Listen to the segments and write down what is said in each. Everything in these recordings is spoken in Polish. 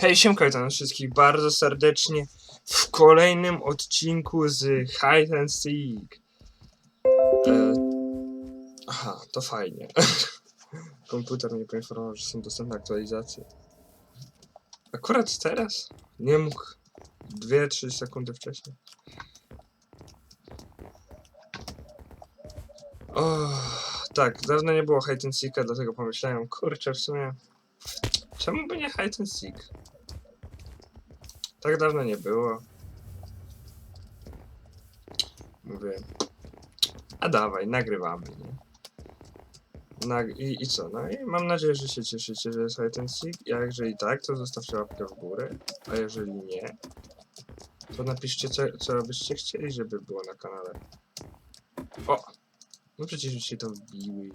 Hej, siemka, witam wszystkich bardzo serdecznie w kolejnym odcinku z Hide and Seek. E... Aha, to fajnie. Komputer mnie poinformował, że są dostępne aktualizacje. Akurat teraz? Nie mógł 2-3 sekundy wcześniej. O, tak, dawno nie było Hide and Seeka, dlatego pomyślałem, kurczę, w sumie Czemu by nie hide and seek? Tak dawno nie było. Mówię. A dawaj, nagrywamy, nie? Nag i, I co? No i mam nadzieję, że się cieszycie, że jest hide seek. A jeżeli tak, to zostawcie łapkę w górę. A jeżeli nie, to napiszcie, co, co byście chcieli, żeby było na kanale. O! No przecież już się to wbiły.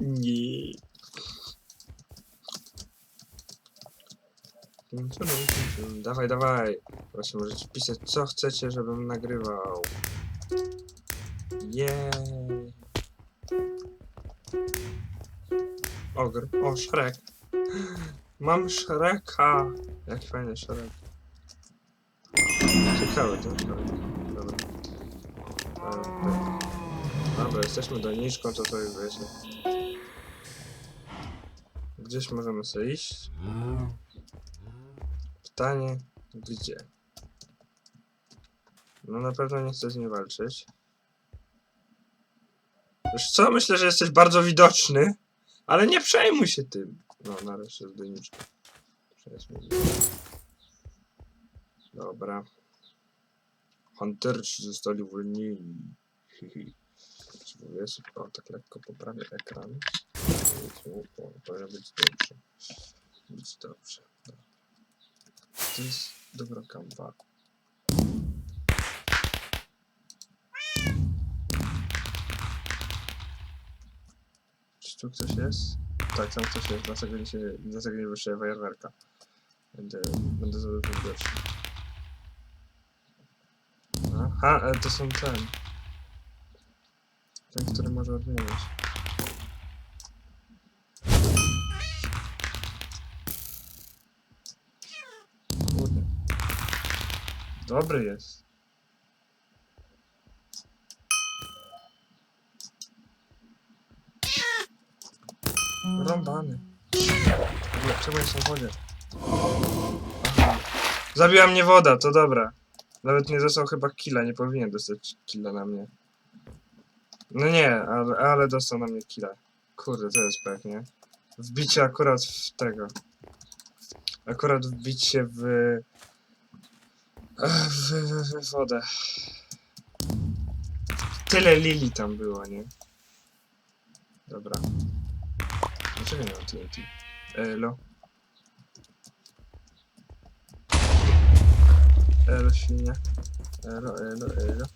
Nie. Dawaj, dawaj. Właśnie możecie pisać, co chcecie, żebym nagrywał. Jej. Ogr. O, Shrek. Mam Shreka. Jaki fajny Shrek. Ciekawe ten Shrek. Dobra. E. Dobra, jesteśmy doniczką, to to już wiecie. Gdzieś możemy sobie iść. Pytanie, gdzie? No na pewno nie chcę z nim walczyć. Wiesz co? Myślę, że jesteś bardzo widoczny, ale nie przejmuj się tym. No, nareszcie z dyniczką. Przejdźmy. Dobra. Hunterci zostali uwolnieni. Spróbuję sobie o, tak lekko poprawię ekran. Powinno być dobrze. Być dobrze. To jest dobra kampa. Czy tu ktoś jest? Tak, tam ktoś jest, dlatego nie, się, dlatego. Będę, będę za dużo widoczny. Aha, e, to są ten. Ten, który może odmienić. Dobry jest. Rąbany. Dobra, Czemu jest w wodzie? Aha. Zabiła mnie woda, to dobra. Nawet nie dostał chyba killa, nie powinien dostać killa na mnie. No nie, ale, ale dostał na mnie killa. Kurde, to jest pech, nie? Wbicie akurat w tego. Akurat wbicie w... W, w, w wodę. Tyle lili tam było, nie? Dobra. Dlaczego nie mam TNT? Elo. Elo, świnia. Elo, elo, elo.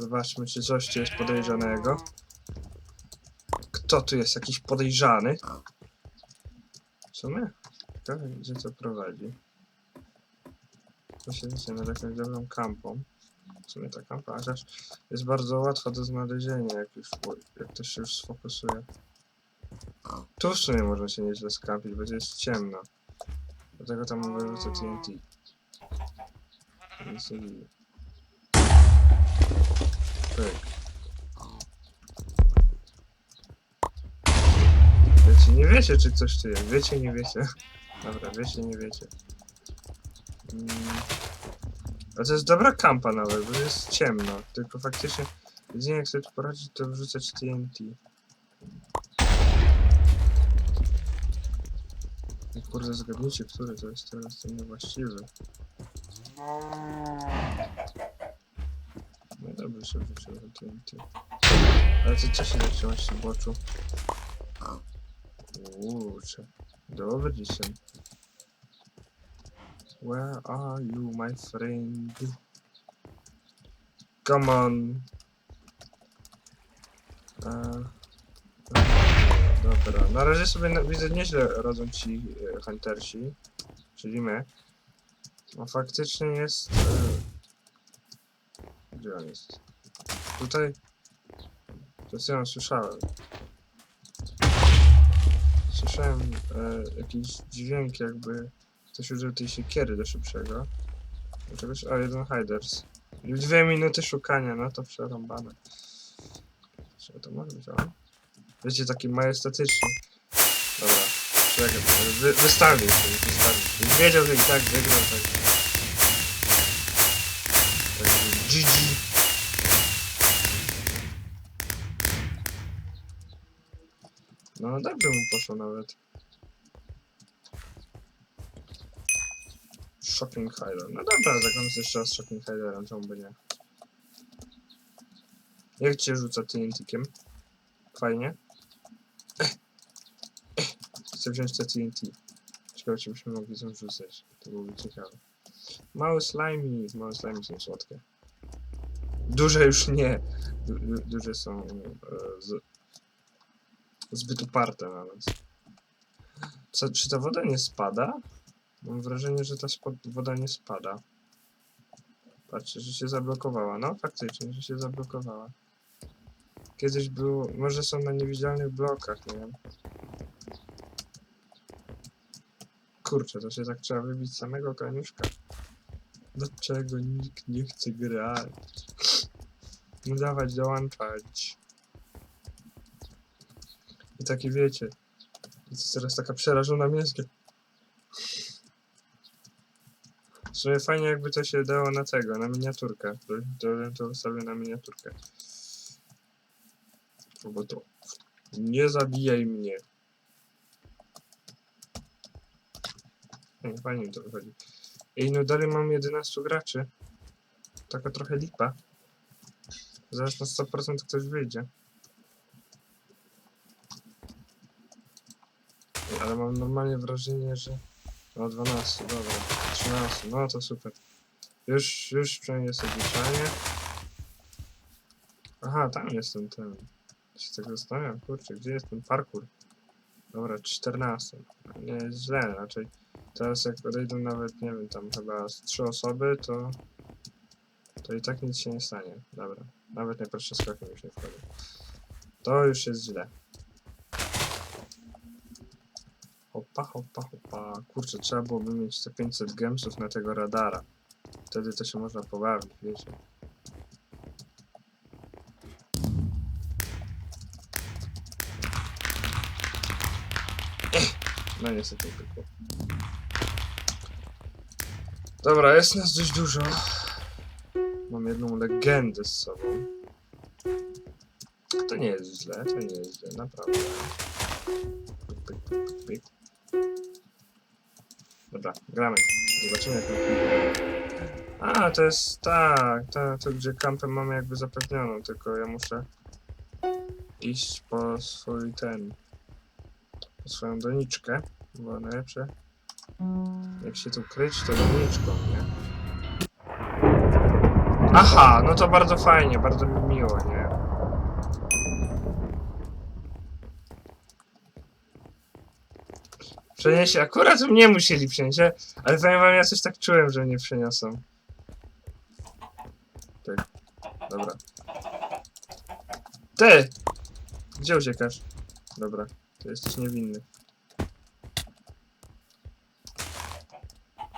Zobaczmy, czy coś tu jest podejrzanego. Kto tu jest jakiś podejrzany? W sumie? Ciekawe, gdzie to prowadzi. To się wiecie, nad jakąś dobrą kampą. W sumie ta kampa chociaż jest bardzo łatwa do znalezienia, jak, już, jak to się już sfokusuje. Tu w sumie można się nieźle skampić, bo jest ciemno. Dlatego tam to TNT. Nic nie widzę. Pyk. Wiecie, nie wiecie, czy coś tu jest. Wiecie, nie wiecie. Dobra, wiecie, nie wiecie. Mm. A to jest dobra kampa nawet, bo jest ciemno. Tylko faktycznie, jedynie jak sobie tu poradzić, to wrzucać TNT. Kurde, zgadnijcie, który to jest teraz ten niewłaściwy. No dobrze, się wrzuciłem TNT. Ale co się zatrzymasz się boczu? Kurczę. Dobry dzisiaj. Where are you, my friend? Come on. E, dobra, na razie sobie widzę nieźle rodzą ci e, huntersi, czyli my. No faktycznie jest... E, gdzie on jest? Tutaj... To jest ja słyszałem. Słyszałem e, jakiś dźwięk, jakby ktoś użył tej siekiery do szybszego. Do Czegoś, o, jeden hiders. I Dwie minuty szukania, no to przerąbane. Czy to może być on? Wiecie, taki majestatyczny. Dobra, czekaj, wy, wystawił się, wystawił się. Wiedział, że i tak wygrał, tak. Tak, GG. No dobrze mu poszło nawet. Shocking Hider. No dobra, zagramy sobie jeszcze raz z Shocking Hiderem, czemu by nie. Jak cię rzuca TNT-kiem? Fajnie. Chcę wziąć te TNT. Ciekawe, czy byśmy mogli tam rzucać. To byłoby ciekawe. Małe slimy, małe slimy są słodkie. Duże już nie. Du du duże są e, z, zbyt uparte na nas. Co, czy ta woda nie spada? Mam wrażenie, że ta woda nie spada. Patrzcie, że się zablokowała. No, faktycznie, że się zablokowała. Kiedyś było... Może są na niewidzialnych blokach, nie wiem. Kurczę, to się tak trzeba wybić samego kaniuszka. Dlaczego nikt nie chce grać? No dawać, dołączać. I taki wiecie. Jest teraz taka przerażona mięskiem. W sumie fajnie jakby to się dało na tego, na miniaturkę. To, ustawię na miniaturkę. Bo to. Nie zabijaj mnie. Nie, fajnie mi to wychodzi. Ej, no dalej mam 11 graczy. Taka trochę lipa. Zaraz na 100% ktoś wyjdzie. Ej, Ale mam normalnie wrażenie, że... No 12, dobra. 13, no to super. Już, już przynajmniej jest obliczanie. Aha, tam jest ten. Się tak zastanawiam, kurczę, gdzie jest ten parkour? Dobra, 14. Nie jest źle, raczej. Teraz jak odejdą nawet, nie wiem, tam chyba z trzy osoby, to... To i tak nic się nie stanie. Dobra. Nawet najprostsze skoki już nie wchodzą. To już jest źle. Hopa, hopa, hopa. Kurczę, trzeba byłoby mieć te 500 gemsów na tego radara. Wtedy to się można pobawić, wiecie. No niestety tylko. Dobra, jest nas dość dużo. Mam jedną legendę z sobą. To nie jest źle, to nie jest źle, naprawdę. Pyk, pyk, pyk, pyk. Dobra, gramy. Zobaczymy jak to A, to jest tak, to, to gdzie kampę mamy jakby zapewnioną, tylko ja muszę iść po swój ten, po swoją doniczkę, bo najlepsze jak się tu kryć, to doniczką, nie? Aha, no to bardzo fajnie, bardzo mi miło, nie? Przeniesie, akurat mnie musieli przenieść, ja- ale powiem wam, ja coś tak czułem, że mnie przeniosą. Tak, dobra. Ty! Gdzie uciekasz? Dobra, ty jesteś niewinny.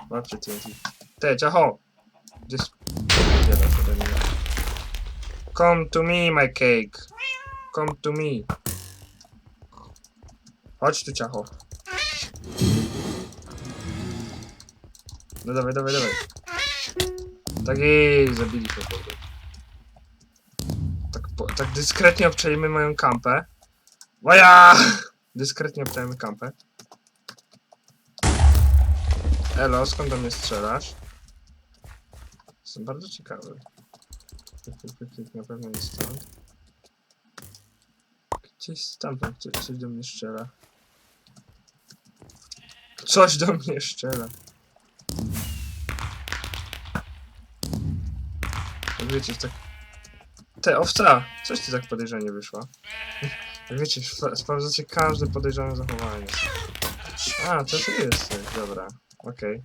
Łapcie TNT. Ty, ciacho! Gdzie jest... Come to me, my cake. Come to me. Chodź tu, ciacho. No dawaj, dawaj, dawaj. Tak jej, zabiliśmy po prostu. Tak, tak dyskretnie obczajmy moją kampę. Moja! Dyskretnie obczajmy kampę. Elo, skąd do mnie strzelasz? Jestem bardzo ciekawy. Na pewno nie stąd. Gdzieś stamtąd coś do mnie strzela. Coś do mnie strzela. Jak wiecie, tak... Te, owca! Coś ty tak podejrzanie wyszła. Jak wiecie, spra- sprawdzacie każde podejrzane zachowanie. A, to ty jesteś, dobra. Okej.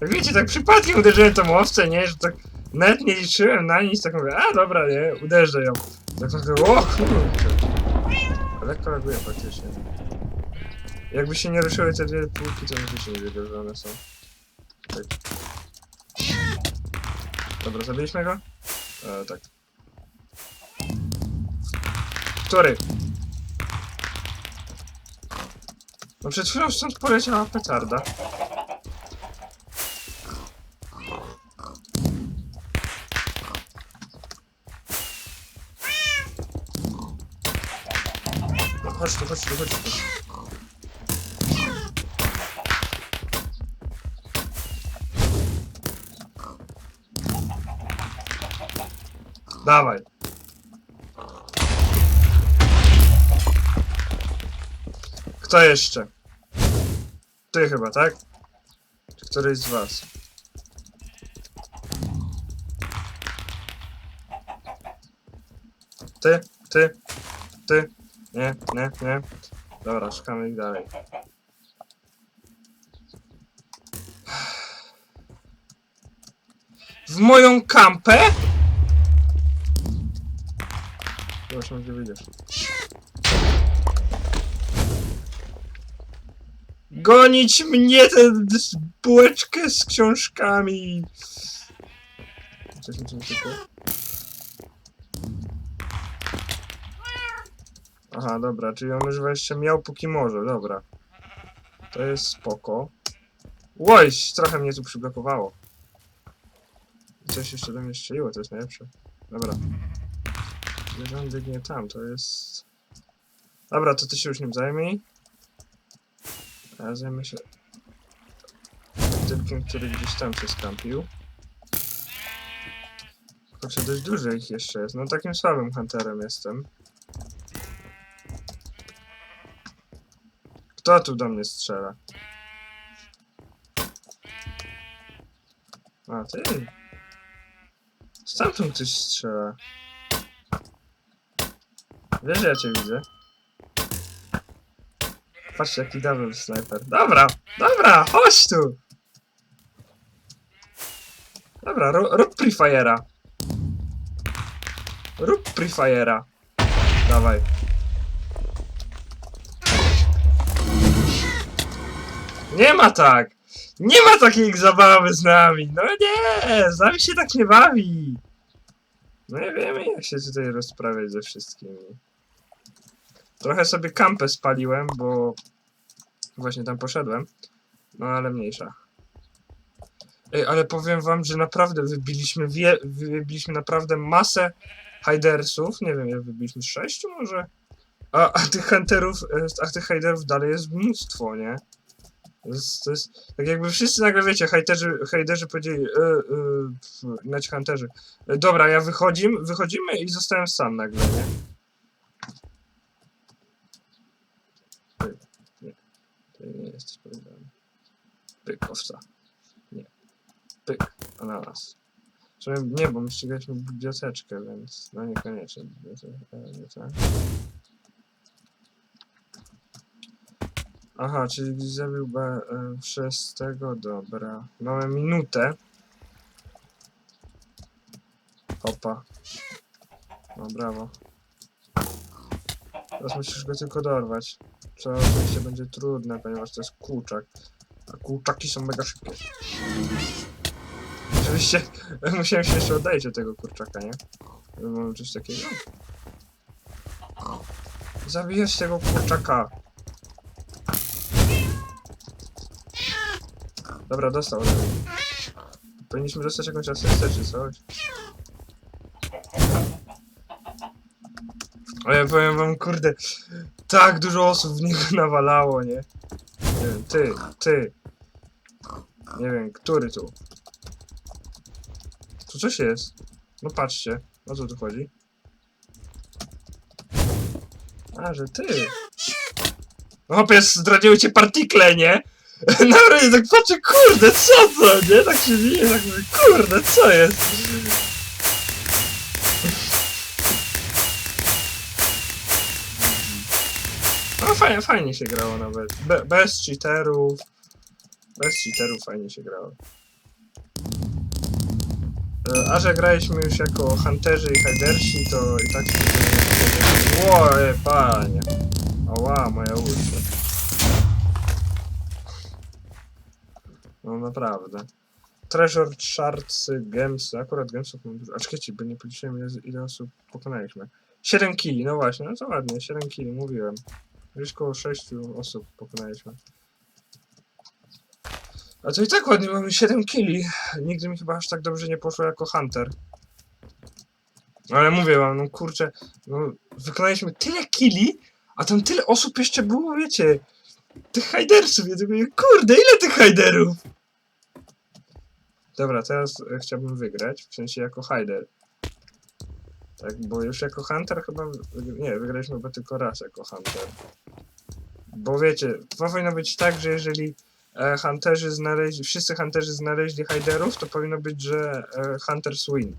Jak wiecie, tak przypadkiem uderzyłem tą owcę, nie? Że tak nawet nie liczyłem na nic, tak mówię, a dobra, nie? Uderzę ją. Tak tak, o kurczę. Lekko reaguję faktycznie. Jakby się nie ruszyły te dwie półki, to rzeczywiście nie wiedział, że one są. Tak. Dobra, zabiliśmy go? E, tak. Który? No przed chwilą stąd poleciała petarda. No chodź tu, chodź tu, chodź tu. Dawaj. Kto jeszcze? Ty chyba, tak? Czy któryś z was? Ty, ty, ty. Nie, nie, nie. Dobra, szukamy ich dalej. W moją kampę? Zobaczmy, gdzie wyjdziesz. Gonić mnie tę bułeczkę z książkami! Aha, dobra, czyli on już jeszcze miał póki może, dobra. To jest spoko. Łoj, trochę mnie tu przyblokowało. Coś jeszcze do mnie strzeliło, to jest najlepsze. Dobra. Zwierzę biegnie tam, to jest... Dobra, to ty się już nim zajmij. Ja zajmę się... Typkiem, który gdzieś tam się skampił. Kurczę, dość dużo ich jeszcze jest. No takim słabym hunterem jestem. Kto tu do mnie strzela? A, ty. Stamtąd ktoś strzela. Wiesz, że ja cię widzę. Patrzcie, jaki double sniper. Dobra, dobra, chodź tu! Dobra, rób prefire'a. Rób prefire'a. Dawaj. Nie ma tak! Nie ma takiej zabawy z nami! No nie! Z nami się tak nie bawi! No nie wiemy jak się tutaj rozprawiać ze wszystkimi. Trochę sobie kampę spaliłem, bo właśnie tam poszedłem. No ale mniejsza. Ej, ale powiem wam, że naprawdę wybiliśmy wie, wybiliśmy naprawdę masę hidersów. Nie wiem, jak wybiliśmy sześciu może? A, a tych hunterów, e, a tych hiderów dalej jest mnóstwo, nie? To jest, to jest tak jakby wszyscy nagle wiecie, hejterzy, hejterzy powiedzieli, e, znaczy hunterzy, dobra, ja wychodzimy, wychodzimy i zostałem sam nagle, nie? Ty, nie, ty nie jesteś powiedziany. Pyk, owca. Nie. Pyk, ananas. Znaczy, nie, bo my ścigaliśmy biblioteczkę, więc no niekoniecznie biblioteczkę, nie tak. Aha, czyli zabił B przez tego, dobra. Mamy minutę. Hopa. No brawo. Teraz musisz go tylko dorwać. Co oczywiście będzie trudne, ponieważ to jest kurczak. A kurczaki są mega szybkie. Oczywiście musiałem się jeszcze oddać od tego kurczaka, nie? Mamy coś takiego. Zabijesz tego kurczaka. Dobra, dostał. Powinniśmy dostać jakąś asystę czy coś. Ale powiem wam, kurde, tak dużo osób w niego nawalało, nie? Nie wiem, ty, ty. Nie wiem, który tu? Tu coś jest. No patrzcie, o co tu chodzi? A, że ty. No chłopie, zdradziły cię partikle, nie? Naprawdę tak patrzę, kurde, co to, nie? Tak się dzieje, tak mówię, kurde, co jest? Fajnie, fajnie się grało nawet. Be, bez cheaterów. Bez cheaterów fajnie się grało. E, A że graliśmy już jako hunterzy i hidersi, to i tak się... Łoje, panie. Ała, moja uszy. No naprawdę. Treasure Shards, Gemsy, akurat Gemsów mam dużo. A czekajcie, bo nie policzyłem ile, ile osób pokonaliśmy. 7 kili, no właśnie, no to ładnie, 7 kili, mówiłem. Już koło 6 osób pokonaliśmy. A to i tak ładnie, mamy 7 kili. Nigdy mi chyba aż tak dobrze nie poszło jako Hunter. Ale mówię wam, no kurczę, no, wykonaliśmy tyle kili, a tam tyle osób jeszcze było, wiecie, tych hajdersów. Ja mówię, kurde, ile tych hajderów? Dobra, teraz chciałbym wygrać, w sensie jako hajder. Tak, bo już jako hunter chyba, nie, wygraliśmy chyba tylko raz jako hunter. Bo wiecie, powinno być tak, że jeżeli e, hunterzy znaleźli, wszyscy hunterzy znaleźli hajderów, to powinno być, że e, hunters win.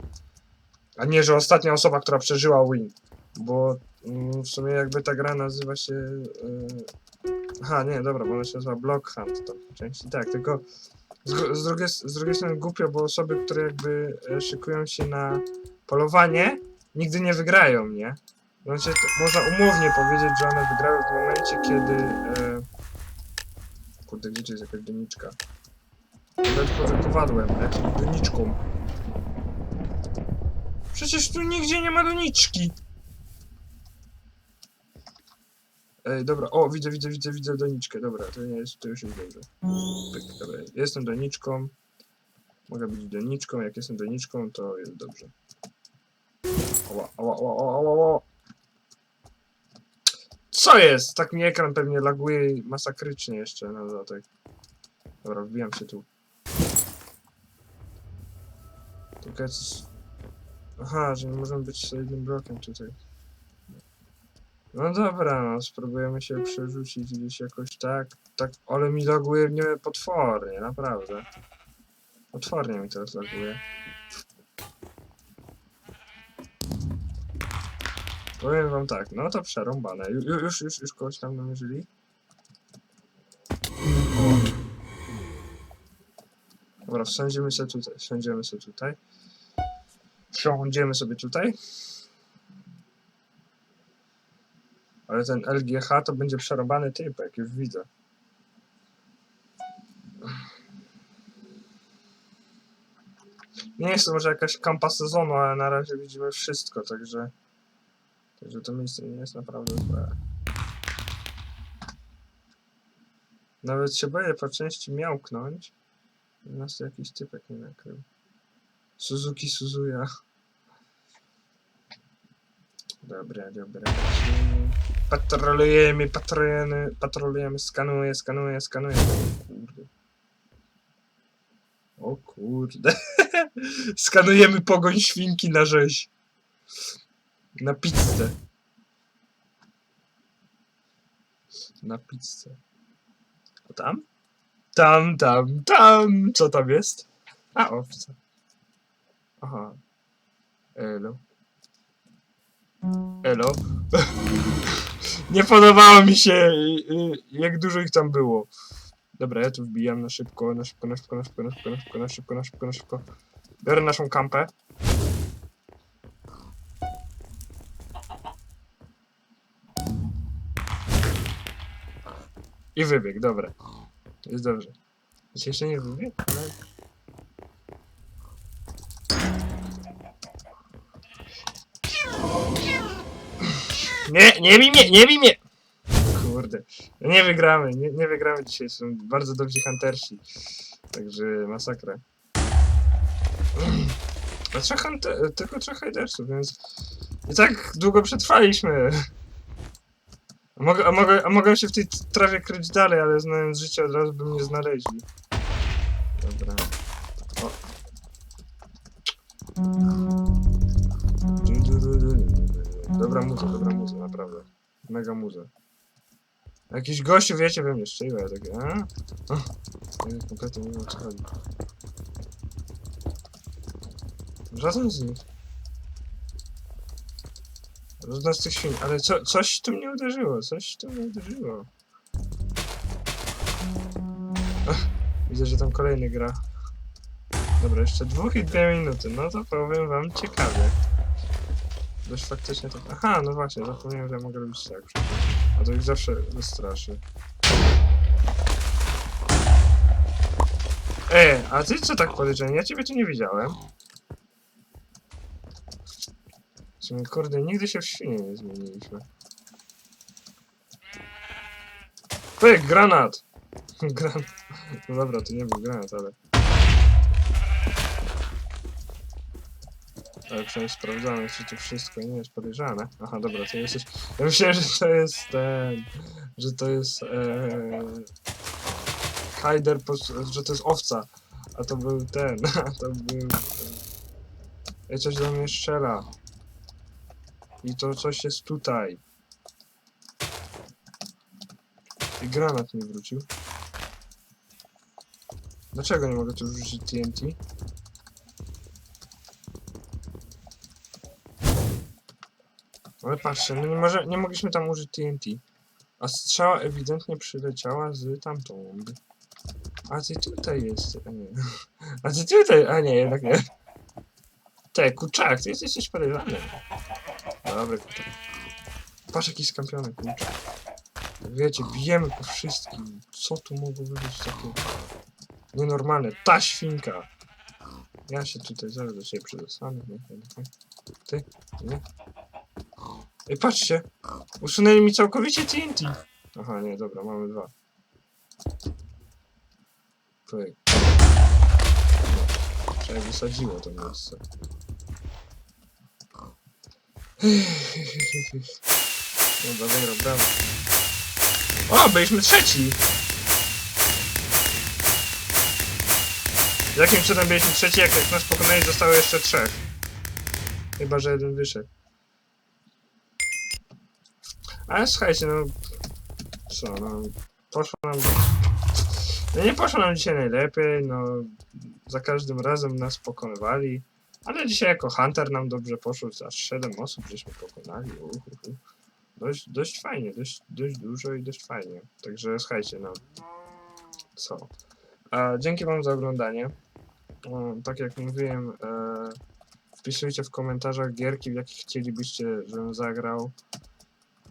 A nie, że ostatnia osoba, która przeżyła win. Bo mm, w sumie jakby ta gra nazywa się... E, aha, nie, dobra, bo ona się nazywa Block Hunt, to części tak, tylko z, z, drugiej, z drugiej strony głupio, bo osoby, które jakby e, szykują się na polowanie, nigdy nie wygrają, nie? Znaczy, można umownie powiedzieć, że one wygrały w momencie, kiedy... E... Kurde, gdzie jest jakaś doniczka? Poza kowadłem, jakąś doniczką. Przecież tu nigdzie nie ma doniczki! Ej, dobra, o, widzę, widzę, widzę, widzę doniczkę, dobra, to nie jest, to już jest dobrze. Pyk, dobra, jestem doniczką. Mogę być doniczką, jak jestem doniczką, to jest dobrze. Ała, ała, ała, ała, ała, ała. Co jest? Tak mi ekran pewnie laguje masakrycznie jeszcze na dodatek. Dobra, wbijam się tu. Tylko jest... Aha, że nie możemy być jednym blokiem tutaj. No dobra, no, spróbujemy się przerzucić gdzieś jakoś tak, tak, ale mi laguje mnie potwornie, naprawdę. Potwornie mi teraz laguje. Powiem wam tak, no to przerąbane. Ju, ju- już, już, już kogoś tam namierzyli. Dobra, wsądzimy sobie tutaj, wsądzimy sobie tutaj. Wsiądziemy sobie tutaj. Ale ten LGH to będzie przerobany typek, już widzę. Nie jest to może jakaś kampa sezonu, ale na razie widzimy wszystko, także... Także to miejsce nie jest naprawdę złe. Nawet się boję po części miałknąć. żeby Nas jakiś typek nie nakrył. Suzuki Suzuya. Dobra, dobra. Patrolujemy, patrolujemy, patrolujemy, skanuję, skanuję, skanuję. Kurde. O kurde. Skanujemy pogoń świnki na rzeź. Na pizzę. Na pizzę. A tam? Tam, tam, tam! Co tam jest? A, owca. Aha. Elo. Elo. Nie podobało mi się, jak dużo ich tam było. Dobra, ja tu wbijam na szybko, na szybko, na szybko, na szybko, na szybko, na szybko, na szybko, na szybko. Biorę naszą kampę. I wybieg, dobra. Jest dobrze. Czy jeszcze nie wybieg? Ale... Nie, nie bij mnie, nie bij mnie! Kurde. No Nie wygramy, nie, nie wygramy dzisiaj. Są bardzo dobrzy huntersi. Także masakra. A trzech hunter, tylko trzech hidersów, więc i tak długo przetrwaliśmy. A mogę, a, mogę, a mogę się w tej trawie kryć dalej, ale znając życie od razu by mnie znaleźli. Dobra. O. Dobra muza, dobra muza, naprawdę. Mega muza. Jakiś gościu, wiecie, we mnie strzelił, ja takie, a? O, Ja kompletnie nie wiem co chodzi. Żaden z nich. Żadna z tych świn, ale co, coś tu mnie uderzyło, coś tu mnie uderzyło. Ach, widzę, że tam kolejny gra. Dobra, jeszcze dwóch i dwie minuty, no to powiem wam ciekawie. Dość faktycznie tak. Aha, no właśnie, zapomniałem, że mogę robić tak. A to ich zawsze wystraszy. E, a ty co tak podejrzanie? Ja ciebie tu nie widziałem. W sumie, kurde, nigdy się w świnie nie zmieniliśmy. Pyk, granat! Granat. No dobra, to nie był granat, ale... Ale przynajmniej sprawdzamy, czy to wszystko nie jest podejrzane. Aha, dobra, to jesteś... Ja myślałem, że to jest ten... Że to jest... Hider, pos- że to jest owca. A to był ten, a to był... Ej, coś do mnie strzela. I to coś jest tutaj. I granat mi wrócił. Dlaczego nie mogę tu wrzucić TNT? Ale patrzcie, no nie, może, nie mogliśmy tam użyć TNT. A strzała ewidentnie przyleciała z tamtąd. A ty tutaj jest, a nie. A ty tutaj, a nie, jednak nie. Te, kurczak, ty jesteś podejrzany. Dobra. Patrz jaki skampiony kurczak. Wiecie, bijemy po wszystkim. Co tu mogło być takiego? Nienormalne. Ta świnka. Ja się tutaj zaraz do siebie przedostanę. Nie, nie, nie. Ty? Nie? Ej, patrzcie! Usunęli mi całkowicie TNT. Aha, nie, dobra, mamy dwa. Pyk. Przynajmniej wysadziło to miejsce. Dobra, dobra, brawo. O, byliśmy trzeci! Jakim cudem byliśmy trzeci, jak, jak nas pokonali zostało jeszcze trzech? Chyba, że jeden wyszedł. Ale słuchajcie, no... Co, no... Poszło nam... No nie poszło nam dzisiaj najlepiej, no... Za każdym razem nas pokonywali. Ale dzisiaj jako Hunter nam dobrze poszło, aż 7 osób żeśmy pokonali. Dość, dość fajnie, dość, dość dużo i dość fajnie. Także słuchajcie, no. Co? E, dzięki wam za oglądanie. E, tak jak mówiłem, e, wpisujcie w komentarzach gierki, w jakich chcielibyście, żebym zagrał.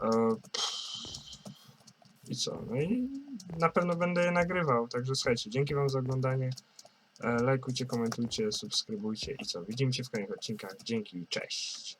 E. I co? No i na pewno będę je nagrywał. Także słuchajcie, dzięki wam za oglądanie. E, lajkujcie, komentujcie, subskrybujcie i co? Widzimy się w kolejnych odcinkach. Dzięki, cześć!